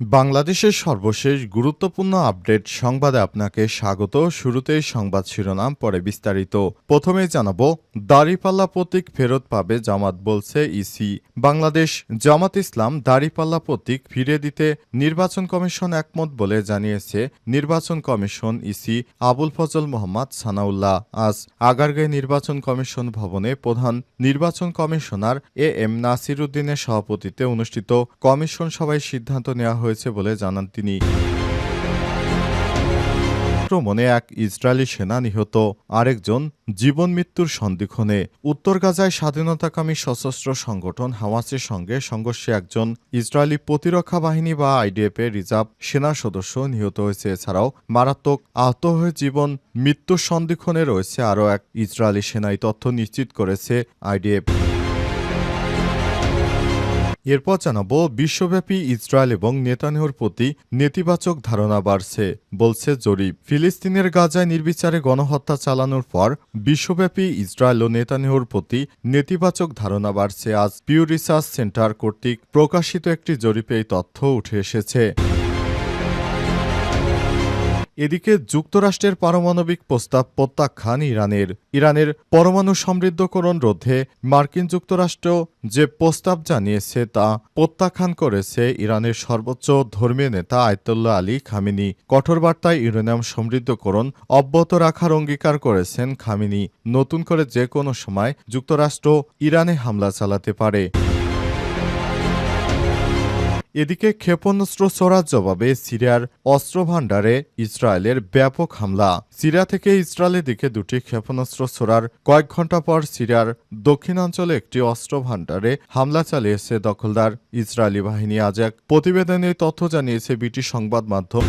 বাংলাদেশের সর্বশেষ গুরুত্বপূর্ণ আপডেট সংবাদে আপনাকে স্বাগত। শুরুতেই সংবাদ শিরোনাম, পরে বিস্তারিত। প্রথমে জানাব, দাড়িপাল্লা প্রতীক ফেরত পাবে জামাত বলছে ইসি। বাংলাদেশ জামাত ইসলাম দাড়িপাল্লা প্রতীক ফিরে দিতে নির্বাচন কমিশন একমত বলে জানিয়েছে নির্বাচন কমিশন ইসি আবুল ফজল মোহাম্মদ সানাউল্লাহ। আজ আগারগাঁও নির্বাচন কমিশন ভবনে প্রধান নির্বাচন কমিশনার এ এম নাসির উদ্দিনের সভাপতিত্বে অনুষ্ঠিত কমিশন সভায় সিদ্ধান্ত নেওয়া হয়েছে বলে জানান তিনি। আক্রমণে এক ইসরায়েলি সেনা নিহত, আরেকজন জীবন মৃত্যুর সন্দিক্ষণে। উত্তর গাজায় স্বাধীনতাকামী সশস্ত্র সংগঠন হামাসের সঙ্গে সংঘর্ষে একজন ইসরায়েলি প্রতিরক্ষা বাহিনী বা আইডিএফ এর রিজার্ভ সেনা সদস্য নিহত হয়েছে। এছাড়াও মারাত্মক আহত হয়ে জীবন মৃত্যুর সন্দিক্ষণে রয়েছে আরও এক ইসরায়েলি সেনাই তথ্য নিশ্চিত করেছে আইডিএফ। এরপর জানাব, বিশ্বব্যাপী ইসরায়েল এবং নেতানহর প্রতি নেতিবাচক ধারণা বাড়ছে, বলছে জরিপ। ফিলিস্তিনের গাজায় নির্বিচারে গণহত্যা চালানোর পর বিশ্বব্যাপী ইসরায়েল ও নেতানহর প্রতি নেতিবাচক ধারণা বাড়ছে। আজ পিউ রিসার্চ সেন্টার কর্তৃক প্রকাশিত একটি জরিপে এই তথ্য উঠে এসেছে। এদিকে যুক্তরাষ্ট্রের পারমাণবিক প্রস্তাব প্রত্যাখ্যান ইরানের। ইরানের পরমাণু সমৃদ্ধকরণ রোধে মার্কিন যুক্তরাষ্ট্র যে প্রস্তাব জানিয়েছে তা প্রত্যাখ্যান করেছে ইরানের সর্বোচ্চ ধর্মীয় নেতা আয়তুল্লাহ আলী খামিনি। কঠোর বার্তায় ইউরেনিয়াম সমৃদ্ধকরণ অব্যাহত রাখার অঙ্গীকার করেছেন খামিনি। নতুন করে যে কোনো সময় যুক্তরাষ্ট্র ইরানে হামলা চালাতে পারে। এদিকে ক্ষেপণাস্ত্র ছড়ার জবাবে সিরিয়ার অস্ত্রভাণ্ডারে ইসরায়েলের ব্যাপক হামলা। সিরিয়া থেকে ইসরায়েলের দিকে দুটি ক্ষেপণাস্ত্র ছড়ার কয়েক ঘণ্টা পর সিরিয়ার দক্ষিণাঞ্চলে একটি অস্ত্রভাণ্ডারে হামলা চালিয়েছে দখলদার ইসরায়েলি বাহিনী। আজ এক প্রতিবেদনে তথ্য জানিয়েছে ব্রিটিশ সংবাদ মাধ্যম।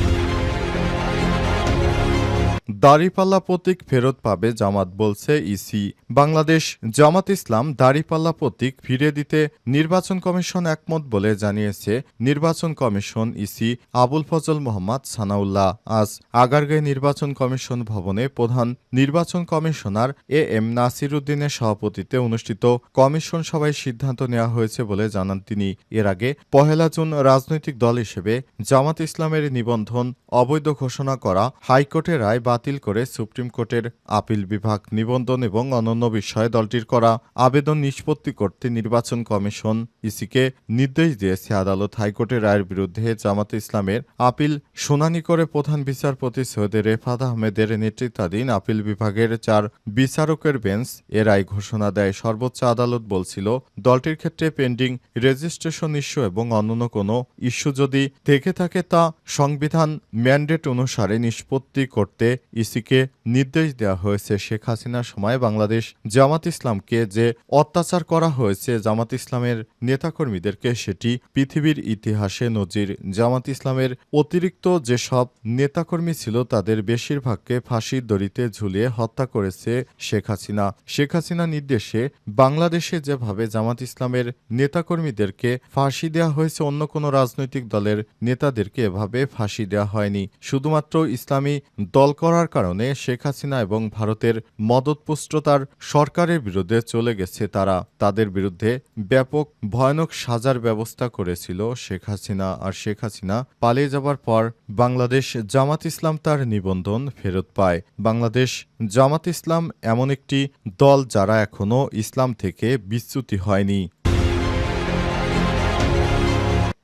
দাড়িপাল্লা প্রতীক ফেরত পাবে জামাত বলছে ইসি। বাংলাদেশ জামাত ইসলাম দাড়িপাল্লা প্রতীক ফিরে দিতে নির্বাচন কমিশন একমত বলে জানিয়েছে নির্বাচন কমিশন ইসি আবুল ফজল মোহাম্মদ সানাউল্লাহ। আজ আগারগাঁও নির্বাচন কমিশন ভবনে প্রধান নির্বাচন কমিশনার এ এম নাসির উদ্দিনের সভাপতিত্বে অনুষ্ঠিত কমিশন সভায় সিদ্ধান্ত নেওয়া হয়েছে বলে জানান তিনি। এর আগে পহেলা জুন রাজনৈতিক দল হিসেবে জামাত ইসলামের নিবন্ধন অবৈধ ঘোষণা করা হাইকোর্টের রায় বাতিল করে সুপ্রিম কোর্টের আপিল বিভাগ নিবন্ধন এবং অন্যান্য বিষয়ে দলটির করা আবেদন নিষ্পত্তি করতে নির্বাচন কমিশন ইসিকে নির্দেশ দিয়েছে। আদালত হাইকোর্টের রায়ের বিরুদ্ধে জামাত ইসলামের আপিল শুনানি করে প্রধান বিচারপতি সৈয়দ রেফাত আহমেদের নেতৃত্বাধীন আপিল বিভাগের চার বিচারকের বেঞ্চ এ রায় ঘোষণা দেয়। সর্বোচ্চ আদালত বলছিল, দলটির ক্ষেত্রে পেন্ডিং রেজিস্ট্রেশন ইস্যু এবং অন্যান্য কোনো ইস্যু যদি থেকে থাকে তা সংবিধান ম্যান্ডেট অনুসারে নিষ্পত্তি করতে ইসিকে নির্দেশ দেওয়া হয়েছে শেখ হাসিনার সময় বাংলাদেশ জামাত ইসলামকে যে অত্যাচার করা হয়েছে জামাত ইসলামের নেতাকর্মীদেরকে, সেটি পৃথিবীর ইতিহাসে নজির। জামাত ইসলামের অতিরিক্ত যেসব নেতাকর্মী ছিল, তাদের বেশিরভাগকে ফাঁসির দড়িতে ঝুলিয়ে হত্যা করেছে শেখ হাসিনা। শেখ হাসিনা নির্দেশে বাংলাদেশে যেভাবে জামাত ইসলামের নেতাকর্মীদেরকে ফাঁসি দেওয়া হয়েছে, অন্য কোনো রাজনৈতিক দলের নেতাদেরকে এভাবে ফাঁসি দেওয়া হয়নি। শুধুমাত্র ইসলামী দল করার কারণে শেখ হাসিনা এবং ভারতের মদতপুষ্টতার সরকারের বিরুদ্ধে চলে গেছে তারা। তাদের বিরুদ্ধে ব্যাপক ভয়ানক সাজার ব্যবস্থা করেছিল শেখ হাসিনা আর শেখ হাসিনা পালিয়ে যাবার পর বাংলাদেশ জামাত ইসলাম তার নিবন্ধন ফেরত পায়। বাংলাদেশ জামাত ইসলাম এমন একটি দল যারা এখনও ইসলাম থেকে বিচ্যুতি হয়নি।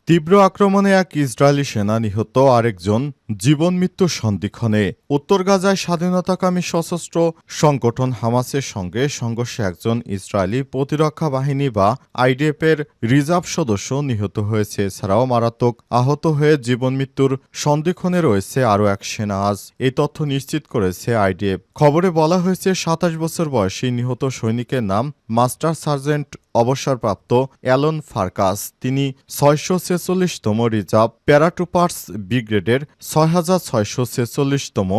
তীব্র আক্রমণে এক ইসরায়েলি সেনা নিহত আরেকজন জীবন মৃত্যুর সন্দিক্ষণে উত্তর গাজায় স্বাধীনতাকামী সশস্ত্র সংগঠন হামাসের সঙ্গে সংঘর্ষে একজন ইসরায়েলি প্রতিরক্ষা বাহিনী বা আইডিএফ এর রিজার্ভ সদস্য নিহত হয়েছে। এছাড়াও মারাত্মক আহত হয়ে জীবন মৃত্যুর সন্দিক্ষণে রয়েছে আরও এক সেনা। আজ এই তথ্য নিশ্চিত করেছে আইডিএফ। খবরে বলা হয়েছে, সাতাশ বছর বয়সী নিহত সৈনিকের নাম মাস্টার সার্জেন্ট অবসরপ্রাপ্ত অ্যালন ফার্কাস। তিনি ছয়শো ছেচল্লিশতম রিজার্ভ প্যারাটুপার্স ব্রিগেডের ছয় ছয়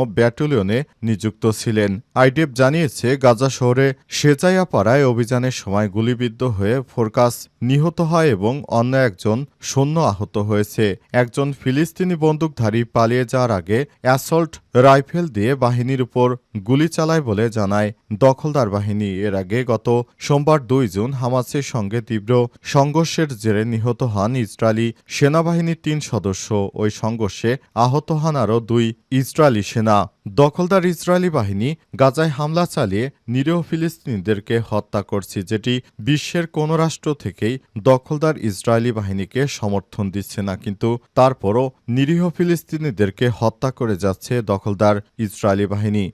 ব্যাটালিয়নে নিযুক্ত ছিলেন। আইডিএফ জানিয়েছে, গাজা শহরে সেজাইয়া পাড়ায় অভিযানের সময় গুলিবিদ্ধ হয়ে ফোরকাস নিহত হয় এবং অন্য একজন সৈন্য আহত হয়েছে। একজন ফিলিস্তিনি বন্দুকধারী পালিয়ে যাওয়ার আগে অ্যাসল্ট রাইফেল দিয়ে বাহিনীর উপর গুলি চালায় বলে জানায় দখলদার বাহিনী। এর আগে গত সোমবার দুই জুন হামাসের সঙ্গে তীব্র সংঘর্ষের জেরে নিহত হন ইসরায়েলি সেনাবাহিনীর তিন সদস্য। ওই সংঘর্ষে আহত হন আরও দুই ইসরায়েলি সেনা। দখলদার ইসরায়েলি বাহিনী গাজায় হামলা চালিয়ে নিরীহ ফিলিস্তিনিদেরকে হত্যা করছে, যেটি বিশ্বের কোন রাষ্ট্র থেকেই দখলদার ইসরায়েলি বাহিনীকে সমর্থন দিচ্ছে না। কিন্তু তারপরও নিরীহ ফিলিস্তিনিদেরকে হত্যা করে যাচ্ছে দখলদার ইসরায়েলি বাহিনী।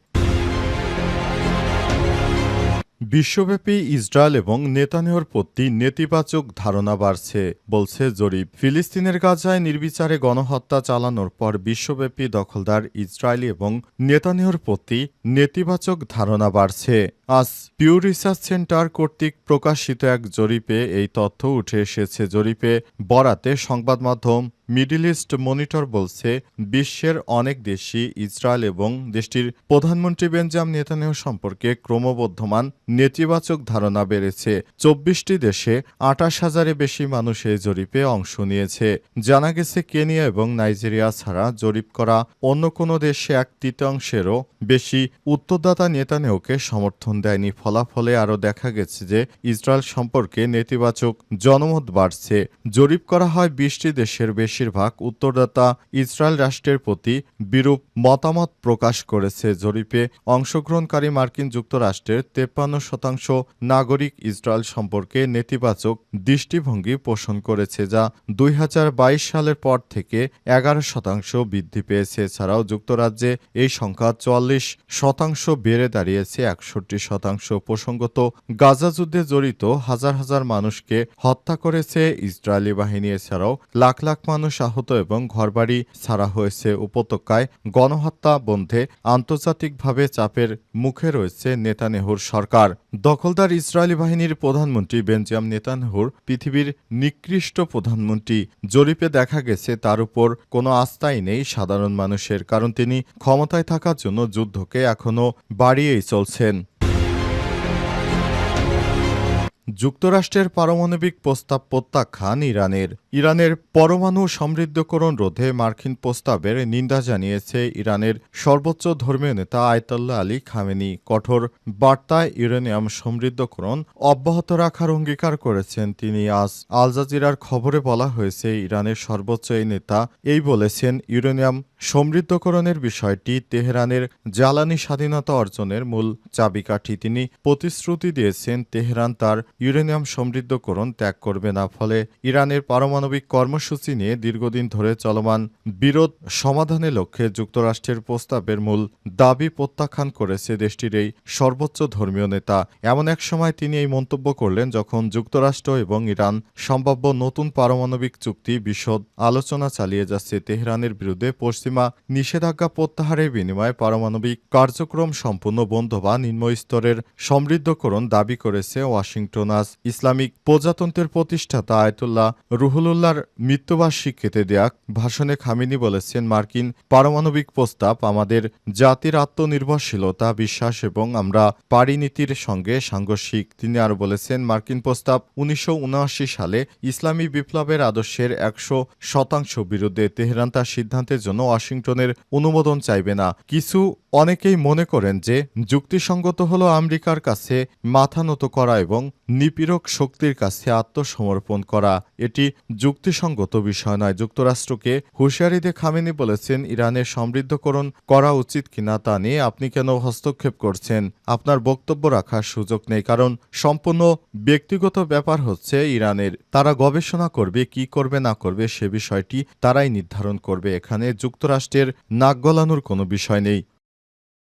বিশ্বব্যাপী ইসরায়েল এবং নেতানিয়র প্রতি নেতিবাচক ধারণা বাড়ছে, বলছে জরিপ। ফিলিস্তিনের গাজায় নির্বিচারে গণহত্যা চালানোর পর বিশ্বব্যাপী দখলদার ইসরায়েলি এবং নেতানিয়র প্রতি নেতিবাচক ধারণা বাড়ছে। আজ পিউ রিসার্চ সেন্টার কর্তৃক প্রকাশিত এক জরিপে এই তথ্য উঠে এসেছে। জরিপে বরাতে সংবাদ মাধ্যম মিডিল ইস্ট মনিটর বলছে, বিশ্বের অনেক দেশই ইসরায়েল এবং দেশটির প্রধানমন্ত্রী বেঞ্জাম নেতানিয়াহু সম্পর্কে ক্রমবর্ধমান নেতিবাচক ধারণা বেড়েছে। চব্বিশটি দেশে আটাশ হাজারে বেশি মানুষ এই জরিপে অংশ নিয়েছে। জানা গেছে, কেনিয়া এবং নাইজেরিয়া ছাড়া জরিপ করা অন্য কোনো দেশে এক তৃতীয়াংশেরও বেশি উত্তরদাতা নেতানিয়াহুকে সমর্থন দেয়নি। ফলাফলে আরও দেখা গেছে যে, ইসরায়েল সম্পর্কে নেতিবাচক জনমত বাড়ছে। জরিপ করা হয়, বিশটি দেশের বেশিরভাগ উত্তরদাতা ইসরায়েল রাষ্ট্রের প্রতি বিরূপ মতামত প্রকাশ করেছে। জরিপে অংশগ্রহণকারী মার্কিন যুক্তরাষ্ট্রের তেপ্পান্ন শতাংশ নাগরিক ইসরায়েল সম্পর্কে নেতিবাচক দৃষ্টিভঙ্গি পোষণ করেছে, যা দুই হাজার বাইশ সালের পর থেকে এগারো শতাংশ বৃদ্ধি পেয়েছে। এছাড়াও যুক্তরাজ্যে এই সংখ্যা চুয়াল্লিশ শতাংশ বেড়ে দাঁড়িয়েছে, একষট্টি শতাংশ প্রসঙ্গত। গাজা যুদ্ধে জড়িত হাজার হাজার মানুষকে হত্যা করেছে ইসরায়েলি বাহিনী। এছাড়াও লাখ লাখ মানুষ আহত এবং ঘরবাড়ি ছাড়া হয়েছে উপত্যকায় গণহত্যা বন্ধে আন্তর্জাতিকভাবে চাপের মুখে রয়েছে নেতানেহুর সরকার। দখলদার ইসরায়েলি বাহিনীর প্রধানমন্ত্রী বেঞ্জাম নেতানহুর পৃথিবীর নিকৃষ্ট প্রধানমন্ত্রী। জরিপে দেখা গেছে, তার উপর কোনো আস্থাই নেই সাধারণ মানুষের, কারণ তিনি ক্ষমতায় থাকার জন্য যুদ্ধকে এখনও বাড়িয়েই চলছেন। যুক্তরাষ্ট্রের পারমাণবিক প্রস্তাব প্রত্যাখ্যান ইরানের। ইরানের পরমাণু সমৃদ্ধকরণ রোধে মার্কিন প্রস্তাবের নিন্দা জানিয়েছে ইরানের সর্বোচ্চ ধর্মীয় নেতা আয়তাল্লাহ আলী খামেনি। কঠোর বার্তায় ইউরেনিয়াম সমৃদ্ধকরণ অব্যাহত রাখার অঙ্গীকার করেছেন তিনি। আজ আল জাজিরার খবরে বলা হয়েছে, ইরানের সর্বোচ্চ এই নেতা এই বলেছেন, ইউরেনিয়াম সমৃদ্ধকরণের বিষয়টি তেহরানের জ্বালানি স্বাধীনতা অর্জনের মূল চাবিকাঠি। তিনি প্রতিশ্রুতি দিয়েছেন, তেহরান তার ইউরেনিয়াম সমৃদ্ধকরণ ত্যাগ করবে না, ফলে ইরানের পারমাণবিক কর্মসূচি নিয়ে দীর্ঘদিন ধরে চলমান বিরোধ সমাধানের লক্ষ্যে যুক্তরাষ্ট্রের প্রস্তাবের মূল দাবি প্রত্যাখ্যান করেছে দেশটির এই সর্বোচ্চ ধর্মীয় নেতা। এমন এক সময় তিনি এই মন্তব্য করলেন যখন যুক্তরাষ্ট্র এবং ইরান সম্ভাব্য নতুন পারমাণবিক চুক্তি বিশদ আলোচনা চালিয়ে যাচ্ছে। তেহরানের বিরুদ্ধে পশ্চিমা নিষেধাজ্ঞা প্রত্যাহারের বিনিময়ে পারমাণবিক কার্যক্রম সম্পূর্ণ বন্ধ বা নিম্ন স্তরের সমৃদ্ধকরণ দাবি করেছে ওয়াশিংটন আজ ইসলামিক প্রজাতন্ত্রের প্রতিষ্ঠাতা আয়তুল্লাহ রুহুলুল্লাহর মৃত্যুবার্ষিকীতে দেয়া ভাষণে খামিনি বলেছেন, মার্কিন পারমাণবিক প্রস্তাব আমাদের জাতির আত্মনির্ভরশীলতা, বিশ্বাস এবং আমরা পারিনীতির সঙ্গে সাংঘর্ষিক। তিনি আরও বলেছেন, মার্কিন প্রস্তাব উনিশশো উনআশি সালে ইসলামী বিপ্লবের আদর্শের একশো শতাংশ বিরুদ্ধে তেহরান তার সিদ্ধান্তের জন্য ওয়াশিংটনের অনুমোদন চাইবে না। কিছু অনেকেই মনে করেন যে যুক্তিসঙ্গত হল আমেরিকার কাছে মাথা নত করা এবং নিপীড়ক শক্তির কাছে আত্মসমর্পণ করা। এটি যুক্তিসঙ্গত বিষয় নয়। যুক্তরাষ্ট্রকে হুঁশিয়ারি দিয়ে খামেনি বলেছেন, ইরানের সমৃদ্ধকরণ করা উচিত কিনা তা নিয়ে আপনি কেন হস্তক্ষেপ করছেন? আপনার বক্তব্য রাখার সুযোগ নেই, কারণ সম্পূর্ণ ব্যক্তিগত ব্যাপার হচ্ছে ইরানের। তারা গবেষণা করবে, কি করবে, না করবে, সে বিষয়টি তারাই নির্ধারণ করবে। এখানে যুক্তরাষ্ট্রের নাক গলানোর কোনো বিষয় নেই।